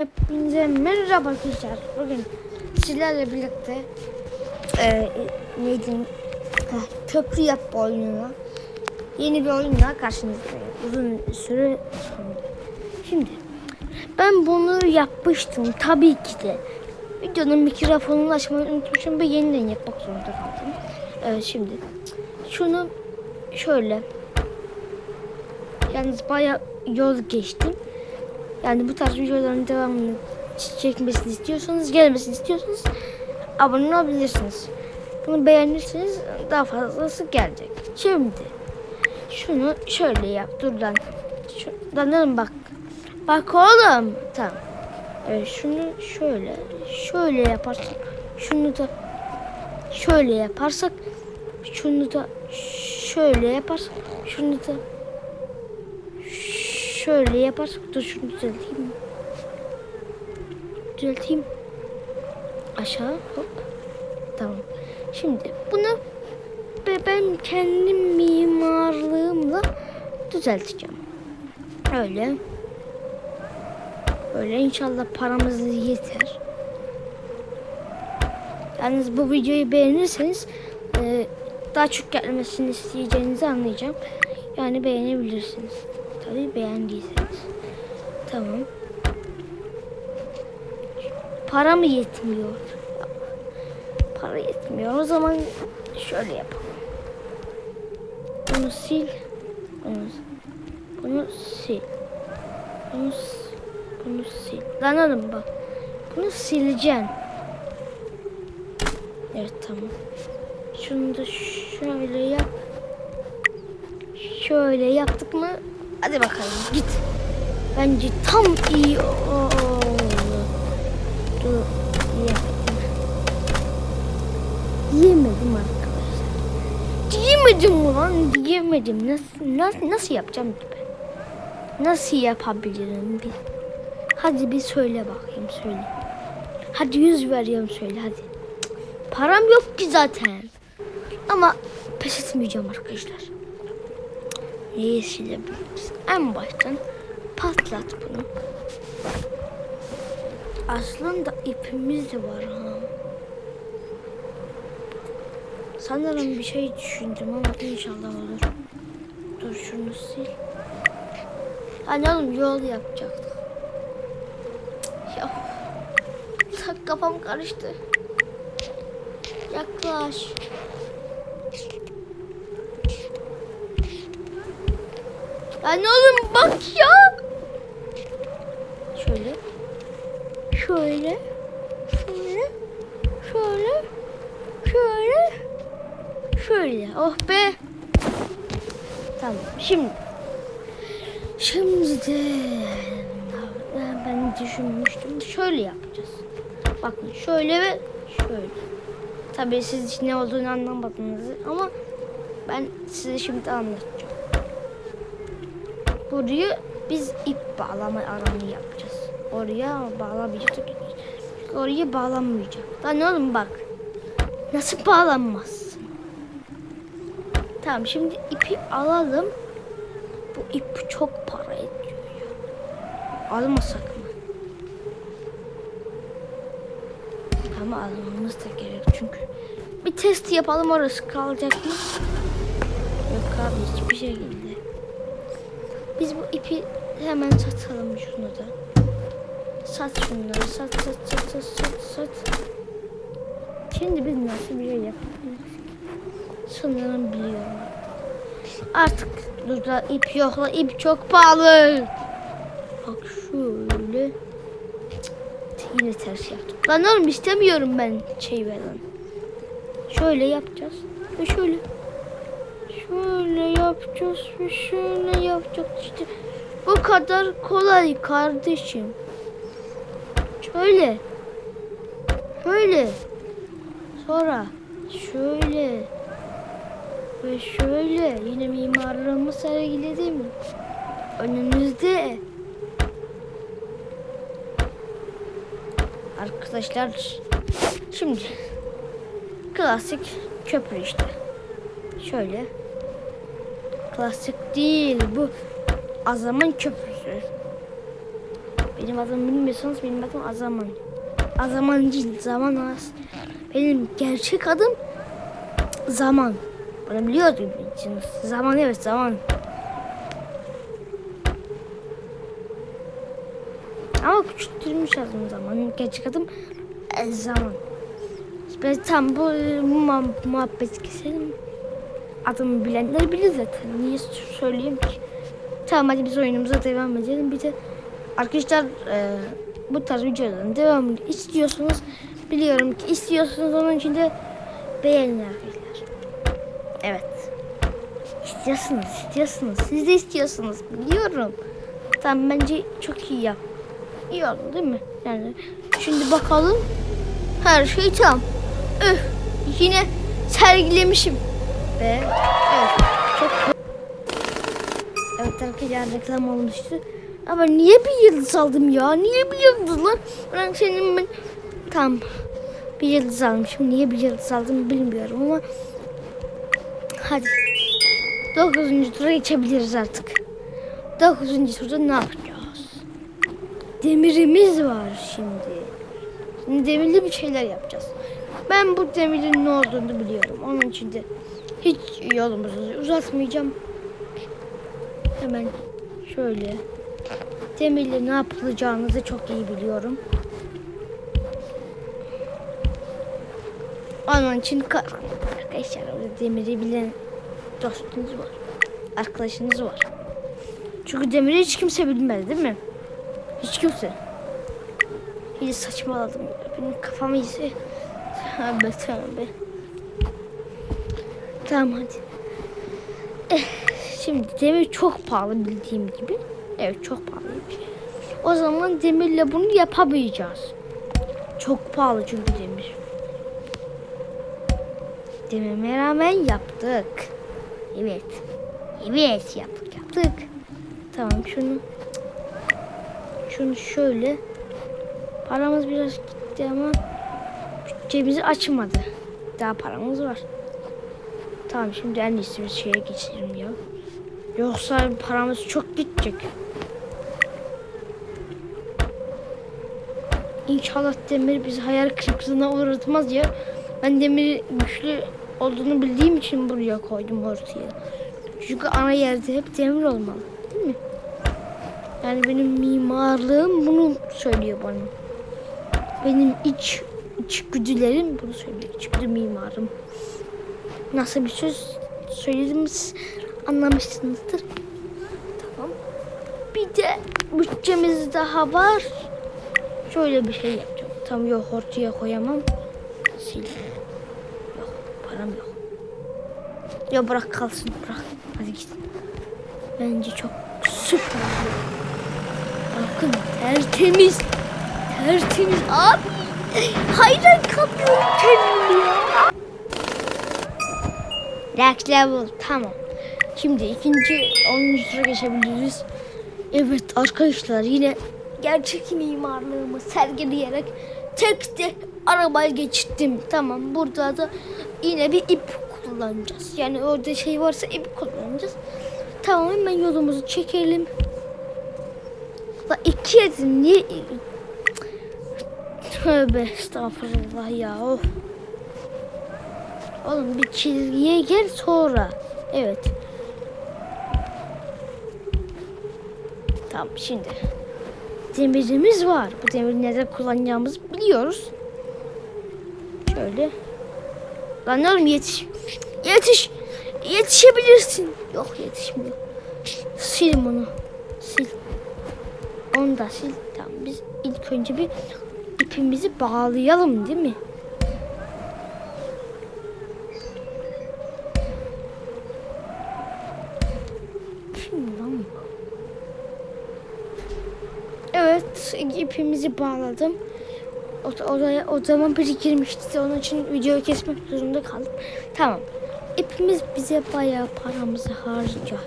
Hepinize merhaba arkadaşlar. Bugün sizlerle birlikte e, neydi? Heh, köprü yapma oyununa yeni bir oyunla karşınızdayım. Uzun süre sonra. Şimdi ben bunu yapmıştım tabii ki de. Videonun mikrofonunu açmayı unutmuşum ve yeniden yapmak zorunda kaldım. Evet şimdi şunu şöyle yalnız bayağı yol geçtim. Yani bu tarz videoların devamını çekmesini istiyorsanız, gelmesini istiyorsanız abone olabilirsiniz. Bunu beğenirseniz daha fazlası gelecek. Şimdi şunu şöyle yap. Dur lan. Şuradan bak. Bak oğlum. Tamam. Evet şunu şöyle şöyle yaparsak şunu da şöyle yaparsak şunu da şöyle yaparsak şunu da şöyle yaparsak dur şunu düzelteyim. Düzelteyim. Aşağı hop. Tamam. Şimdi bunu be- ben kendi mimarlığımla düzelteceğim. Öyle. Böyle inşallah paramız yeter. Yalnız bu videoyu beğenirseniz e, daha çok gelmesini isteyeceğinizi anlayacağım. Yani beğenebilirsiniz. Tabii beğendiyseniz. Tamam. Para mı yetmiyor? Para yetmiyor. O zaman şöyle yapalım. Bunu sil. Bunu, bunu sil. Bunu, bunu sil. Lan oğlum bak. Bunu sileceksin. Evet tamam. Şunu da şöyle yap. Şöyle yaptık mı? Hadi bakalım git. Bence tam iyi oldu. Yemedim. Yemedim arkadaşlar. Yemedim ulan yemedim. Nasıl, nasıl, nasıl yapacağım ki? Nasıl yapabilirim bir? Hadi bir söyle bakayım söyle. Hadi yüz veriyorum söyle hadi. Param yok ki zaten. Ama pes etmeyeceğim arkadaşlar. Neyi silebiliriz? En baştan patlat bunu. Aslında ipimiz de var ha. Sanırım bir şey düşündüm ama inşallah olur. Dur şunu sil. Hani oğlum yol yapacaktık. Ya. Kafam karıştı. Yaklaş. Yani oğlum bak ya. Şöyle. Şöyle. Şöyle. Şöyle. Şöyle. Şöyle. Oh be. Tamam. Şimdi. Şimdi de ben düşünmüştüm. Şöyle yapacağız. Bakın şöyle ve şöyle. Tabii siz ne olduğunu anlamadınız ama ben size şimdi anlatacağım. Burayı biz ip bağlama alanı yapacağız. Oraya bağlamayacağız. Oraya bağlanmayacak. Lan oğlum bak. Nasıl bağlanmazsın? Tamam şimdi ipi alalım. Bu ip çok para ediyor. Almasak mı? Ama almamız da gerek çünkü. Bir test yapalım orası kalacak mı? Yok abi hiçbir şekilde. Biz bu ipi hemen satalım şunu da. Sat şunları. Sat sat sat sat sat sat. Şimdi biz nasıl bir şey yapabiliriz? Sanırım biliyorum. Artık burada ip yok la ip çok pahalı. Bak şöyle. Cık, Yine ters yaptım. Lan oğlum istemiyorum ben şey veren. Şöyle yapacağız. Ve şöyle. Şöyle yapacağız ve şöyle yapacağız işte. Bu kadar kolay kardeşim. Şöyle. Şöyle. Sonra şöyle. Ve şöyle. Yine mimarlığımı sergiledim. Önünüzde. Arkadaşlar şimdi klasik köprü işte. Şöyle. Klasik değil bu. Azaman köprüsü. Benim adımı bilmiyorsanız benim adım Azaman. Azaman değil, zaman az. Benim gerçek adım Zaman. Bunu biliyordunuz. Zaman evet zaman. Ama küçültülmüş adım zaman. Gerçek adım zaman. Ben tam bu, bu muha- muhabbet keselim. Adımı bilenler bilir zaten. Niye söyleyeyim ki? Tamam hadi biz oyunumuza devam edelim. Bir de arkadaşlar e, bu tarz videoların devamını istiyorsunuz. Biliyorum ki istiyorsunuz onun için de beğenin arkadaşlar. Evet. İstiyorsunuz, istiyorsunuz. Siz de istiyorsunuz. Biliyorum. Tamam bence çok iyi yap. İyi oldu değil mi? Yani şimdi bakalım. Her şey tam. Öf. Yine sergilemişim. Ve evet. Çok Evet arkadaşlar reklam olmuştu. Ama niye bir yıldız aldım ya? Niye bir yıldız lan? Ben senin ben tam bir yıldız almışım. Niye bir yıldız aldım bilmiyorum ama hadi. 9. tura geçebiliriz artık. 9. turda ne yapacağız? Demirimiz var şimdi. Şimdi demirli bir şeyler yapacağız. Ben bu demirin ne olduğunu biliyorum. Onun için de hiç yolumuzu uzatmayacağım. Hemen şöyle demirle ne yapılacağını da çok iyi biliyorum. Onun için arkadaşlar demiri bilen dostunuz var. Arkadaşınız var. Çünkü demiri hiç kimse bilmez değil mi? Hiç kimse. İyi saçmaladım. Benim kafam iyisi. Tövbe tövbe. Tamam hadi. Eh, şimdi demir çok pahalı bildiğim gibi. Evet çok pahalıymış. O zaman demirle bunu yapamayacağız. Çok pahalı çünkü demir. Dememe rağmen yaptık. Evet. Evet yaptık yaptık. Tamam şunu şunu şöyle paramız biraz gitti ama bütçemizi açmadı. Daha paramız var. Tamam şimdi en iyisi bir şeye geçelim ya. Yoksa paramız çok gidecek. İnşallah demir bizi hayal kırıklığına uğratmaz ya. Ben demiri güçlü olduğunu bildiğim için buraya koydum ortaya. Çünkü ana yerde hep demir olmalı. Değil mi? Yani benim mimarlığım bunu söylüyor bana. Benim iç içgüdülerim bunu söylüyor. İçgüdü mimarım. Nasıl bir söz söylediğimiz anlamışsınızdır. Tamam. Bir de bütçemiz daha var. Şöyle bir şey yapacağım. Tam yok ortaya koyamam. Sil. Yok param yok. Ya bırak kalsın bırak. Hadi git. Bence çok süper. Bakın tertemiz. Tertemiz abi. Hayran kapıyorum kendimi ya. Next level tamam. Şimdi ikinci 10. tura geçebiliriz. Evet arkadaşlar yine gerçek mimarlığımı sergileyerek tek tek arabaya geçtim. Tamam burada da yine bir ip kullanacağız. Yani orada şey varsa ip kullanacağız. Tamam hemen yolumuzu çekelim. La iki yedim niye? Tövbe estağfurullah ya. Of. Oğlum bir çizgiye gel sonra. Evet. Tamam şimdi. Demirimiz var. Bu demiri neden kullanacağımızı biliyoruz. Şöyle. Lan oğlum yetiş. Yetiş. Yetişebilirsin. Yok yetişmiyor. Sil bunu. Sil. Onu da sil. Tamam biz ilk önce bir ipimizi bağlayalım değil mi? İpimizi bağladım. O, oraya o zaman biri girmişti. Onun için videoyu kesmek zorunda kaldım. Tamam. İpimiz bize bayağı paramızı harcadı.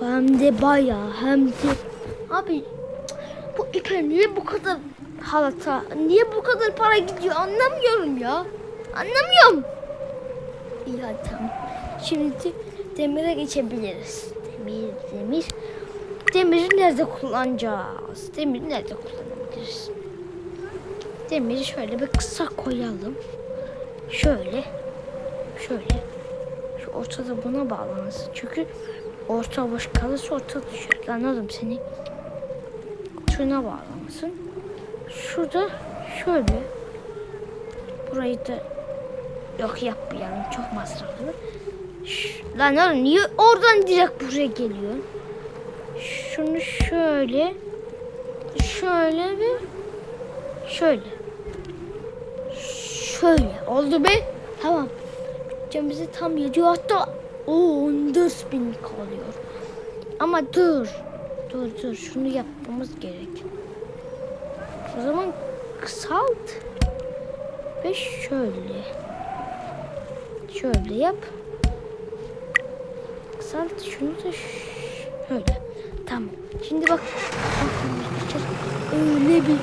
Hem de bayağı hem de abi bu ipe niye bu kadar halata niye bu kadar para gidiyor anlamıyorum ya. Anlamıyorum. İyi hadi tamam. Şimdi demire geçebiliriz. Demir demir. Demiri nerede kullanacağız? Demiri nerede kullanabiliriz? Demiri şöyle bir kısa koyalım. Şöyle. Şöyle. Şu ortada buna bağlansın. Çünkü orta boş kalırsa orta düşer. Oğlum seni. Şuna bağlamasın. Şurada şöyle. Burayı da yok yapmayalım. Çok masraflı. Lan oğlum niye oradan direkt buraya geliyor? Şunu şöyle. Şöyle ve şöyle. Şöyle oldu be. Tamam. Bütçemizi tam yediyor hatta o 14 bin kalıyor. Ama dur. Dur dur şunu yapmamız gerek. O zaman kısalt. Ve şöyle. Şöyle yap. Kısalt şunu da şöyle. Tamam. Şimdi bak. Öyle bir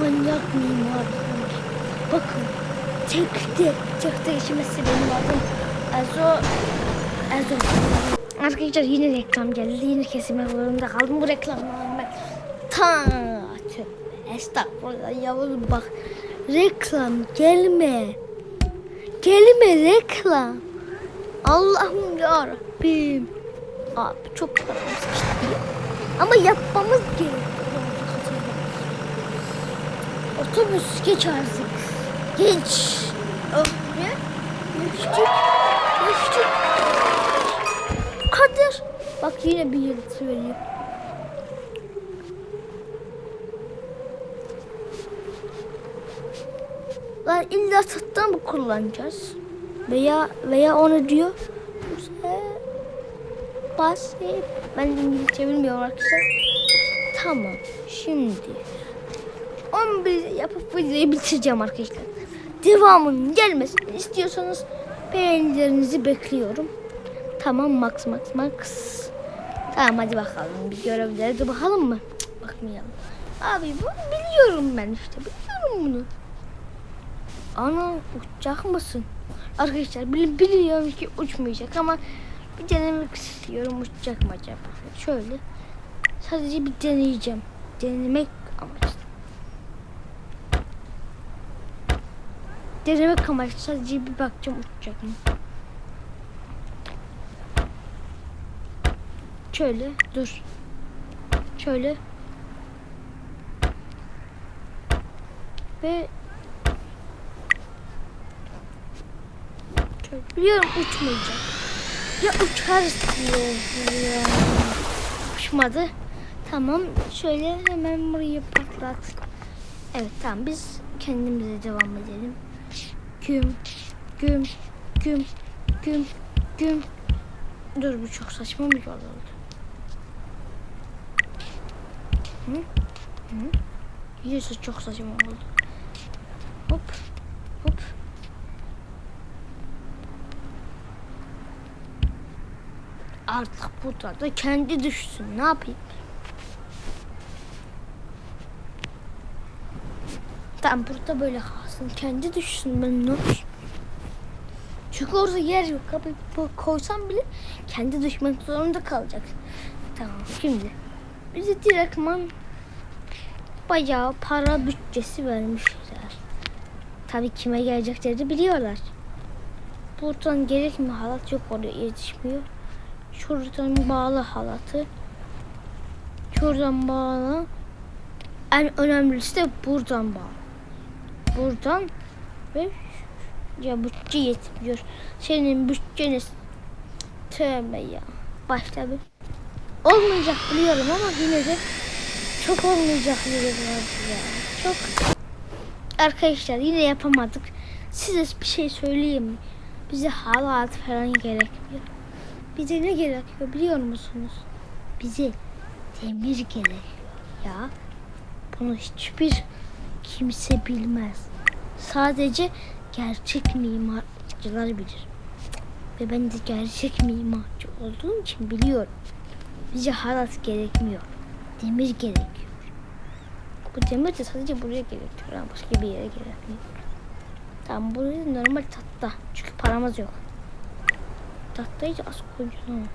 manyak mimar. Bakın. Tekte. Tekte işimesi benim adım. Ezo. Ezo. Arkadaşlar yine reklam geldi. Yine kesime zorunda kaldım. Bu reklamları ben. Ta. Tövbe. Estağfurullah yavrum bak. Reklam gelme. Gelme reklam. Allah'ım ya. Abi çok paramız gitti. Ama yapmamız gerekiyor. Otobüs geç artık. Geç. Öyle. Geçtik. Geçtik. Kadir. Bak yine bir yıldız veriyor. Lan illa sattan mı kullanacağız? Veya veya onu diyor. Bas. Ben İngilizce bilmiyorum arkadaşlar. Tamam. Şimdi 11 yapıp videoyu bitireceğim arkadaşlar. Devamının gelmesini istiyorsanız beğenilerinizi bekliyorum. Tamam Max Max Max. Tamam hadi bakalım. Bir görevlere de bakalım mı? Bakmayalım. Abi bunu biliyorum ben işte. Biliyorum bunu. Ana uçacak mısın? Arkadaşlar bili- biliyorum ki uçmayacak ama bir denemek istiyorum uçacak mı acaba? Şöyle sadece bir deneyeceğim. Denemek amaçlı. Denemek amaçlı sadece bir bakacağım uçacak mı? Şöyle dur. Şöyle. Ve şöyle. Biliyorum uçmayacak. Ya uçar diyor. Ya. Uçmadı. Tamam. Şöyle hemen burayı patlat. Evet tamam biz kendimize devam edelim. Güm, güm, güm, güm, güm. Dur bu çok saçma bir yol oldu. Hı? Hı? Yiyesi çok saçma oldu. Hop. Artık burada da kendi düşsün. Ne yapayım? Tamam burada böyle kalsın. Kendi düşsün. Ben ne? Çünkü orada yer yok. Kapıyı bu- koysam bile kendi düşmek zorunda kalacak. Tamam şimdi. Bize direktman bayağı para bütçesi vermişler. Tabii kime gelecekleri biliyorlar. Buradan gerek mi halat yok oraya yetişmiyor. Şuradan bağlı halatı. Şuradan bağlı. En önemlisi de buradan bağlı. Buradan ve ya bütçe yetmiyor. Senin bütçeniz tövbe ya. Başta bir olmayacak biliyorum ama yine de çok olmayacak biliyorum ya. Çok arkadaşlar yine yapamadık. Size bir şey söyleyeyim? Bize halat falan gerekmiyor. Bize ne gerekiyor biliyor musunuz? Bize demir gerekiyor ya. Bunu hiçbir kimse bilmez. Sadece gerçek mimarcılar bilir. Ve ben de gerçek mimarcı olduğum için biliyorum. Bize halat gerekmiyor. Demir gerekiyor. Bu demir de sadece buraya gerekiyor. ha, Başka bir yere gerekmiyor. Tamam buraya normal tahta. Çünkü paramız yok. Tahtayı az koyacağız ama.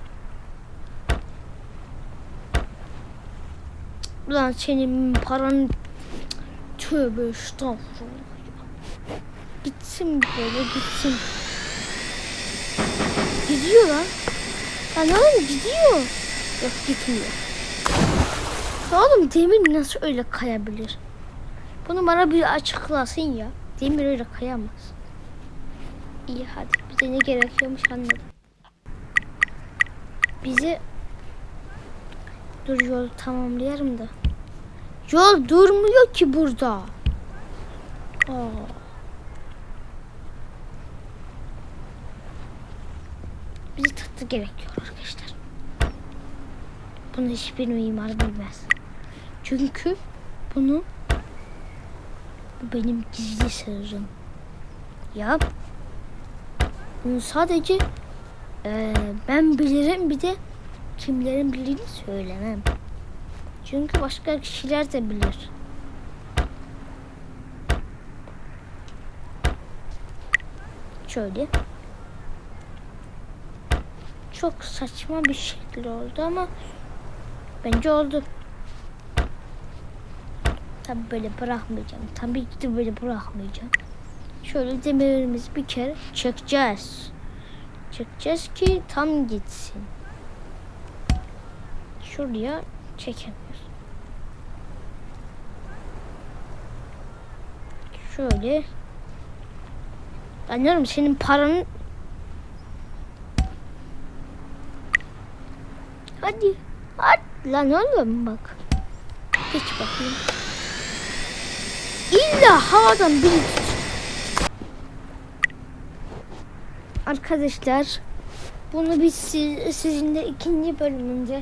Ulan senin paranın tövbe estağfurullah. ya. Gitsin böyle gitsin. Gidiyor lan. Lan oğlum gidiyor. Yok gitmiyor. Ya oğlum demir nasıl öyle kayabilir? Bunu bana bir açıklasın ya. Demir öyle kayamaz. İyi hadi bize ne gerekiyormuş anladım. Bizi dur yol tamamlayalım da. Yol durmuyor ki burada. Aa. Bizi tatlı gerekiyor arkadaşlar. Bunu hiçbir mimar bilmez. Çünkü bunu bu benim gizli sırrım. Ya bunu sadece eee, ben bilirim bir de kimlerin bildiğini söylemem. Çünkü başka kişiler de bilir. Şöyle. Çok saçma bir şekil oldu ama bence oldu. Tabi böyle bırakmayacağım. Tabii ki de böyle bırakmayacağım. Şöyle demirimizi bir kere çekeceğiz. Çekeceğiz ki tam gitsin. Şuraya çekemiyoruz. Şöyle. Anlıyorum senin paranın Hadi. Hadi lan oğlum bak. Geç bakayım. İlla havadan biri Arkadaşlar bunu biz siz, sizinle ikinci bölümünde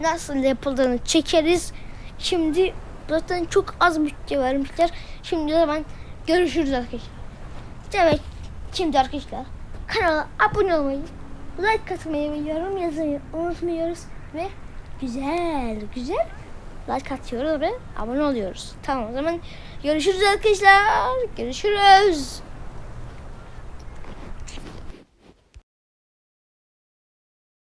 nasıl yapıldığını çekeriz. Şimdi zaten çok az bütçe vermişler. Şimdi hemen görüşürüz arkadaşlar. Evet şimdi arkadaşlar kanala abone olmayı, like atmayı ve yorum yazmayı unutmuyoruz. Ve güzel güzel like atıyoruz ve abone oluyoruz. Tamam o zaman görüşürüz arkadaşlar. Görüşürüz.